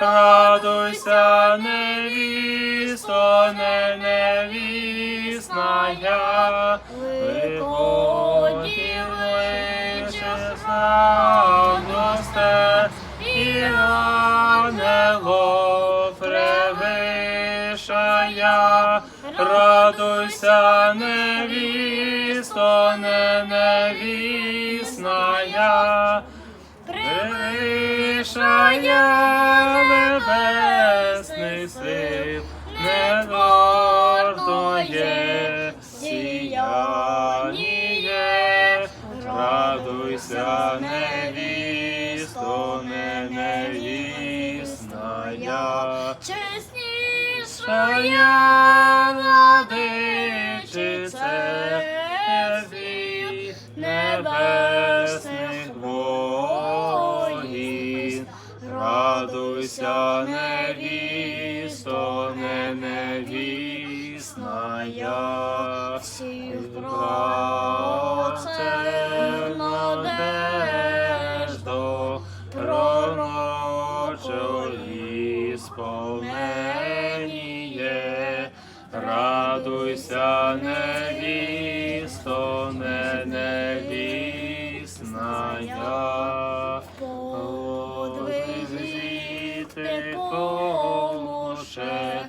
радуйся, невісто, не невісная, виході лише славносте, і ангелов превишая, радуйся, невісто, не невісная, Превишая радуйся, невісто, не невісная, Чеснішая владичице, Ефі небесних воїн, радуйся, невісто, невісная, всіх Братцев надеждо, пророчої сповненіє, радуйся, невісто, не невісная, подвизити поможе,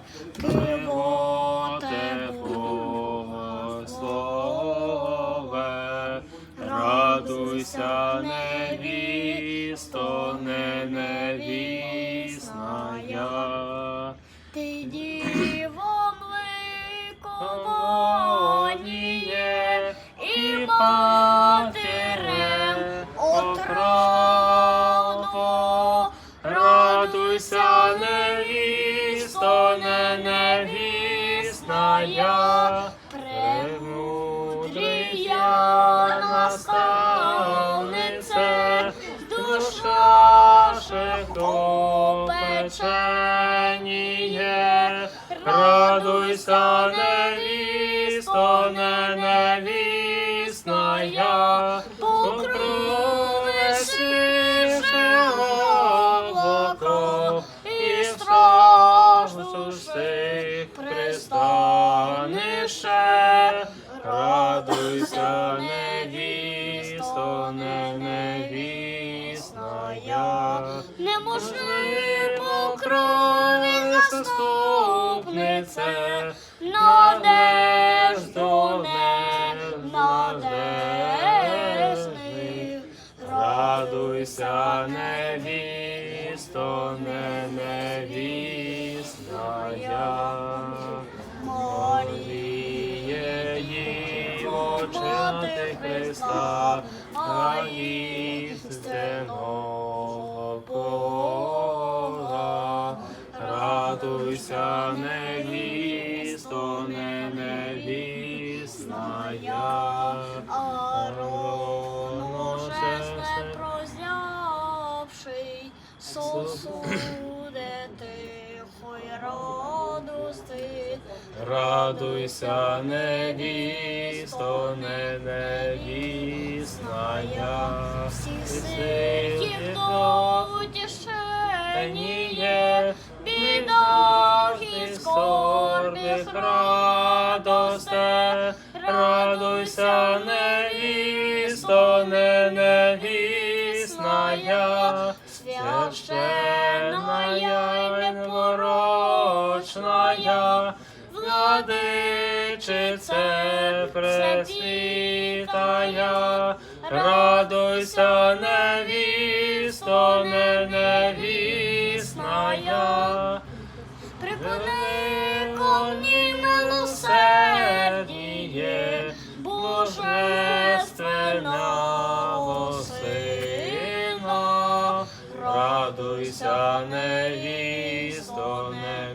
невісная, премудрія наставнице, душа шехто печеніє, радуйся, невісто, не невісная, всіх пристанище, радуйся, невісто, не невісная. Неможливо крові заступнице, надежду ненадежних. Невісная. Маріє, їй очати Христа, а істинного Бога. Радуйся, невісто, не невісная. Арон уже сосуде тихо й. Радуйся, невісто, не невісная. Всі Ти ситі ситі до утішеніє, є, бідах і скорбих радосте, радуйся, невісто, не невісная, священная, непорочная, владичице пресвітая, радуйся, невісто, не невісная. Припини ковні милосердіє, Божественного Сина. радуйся, невісто, не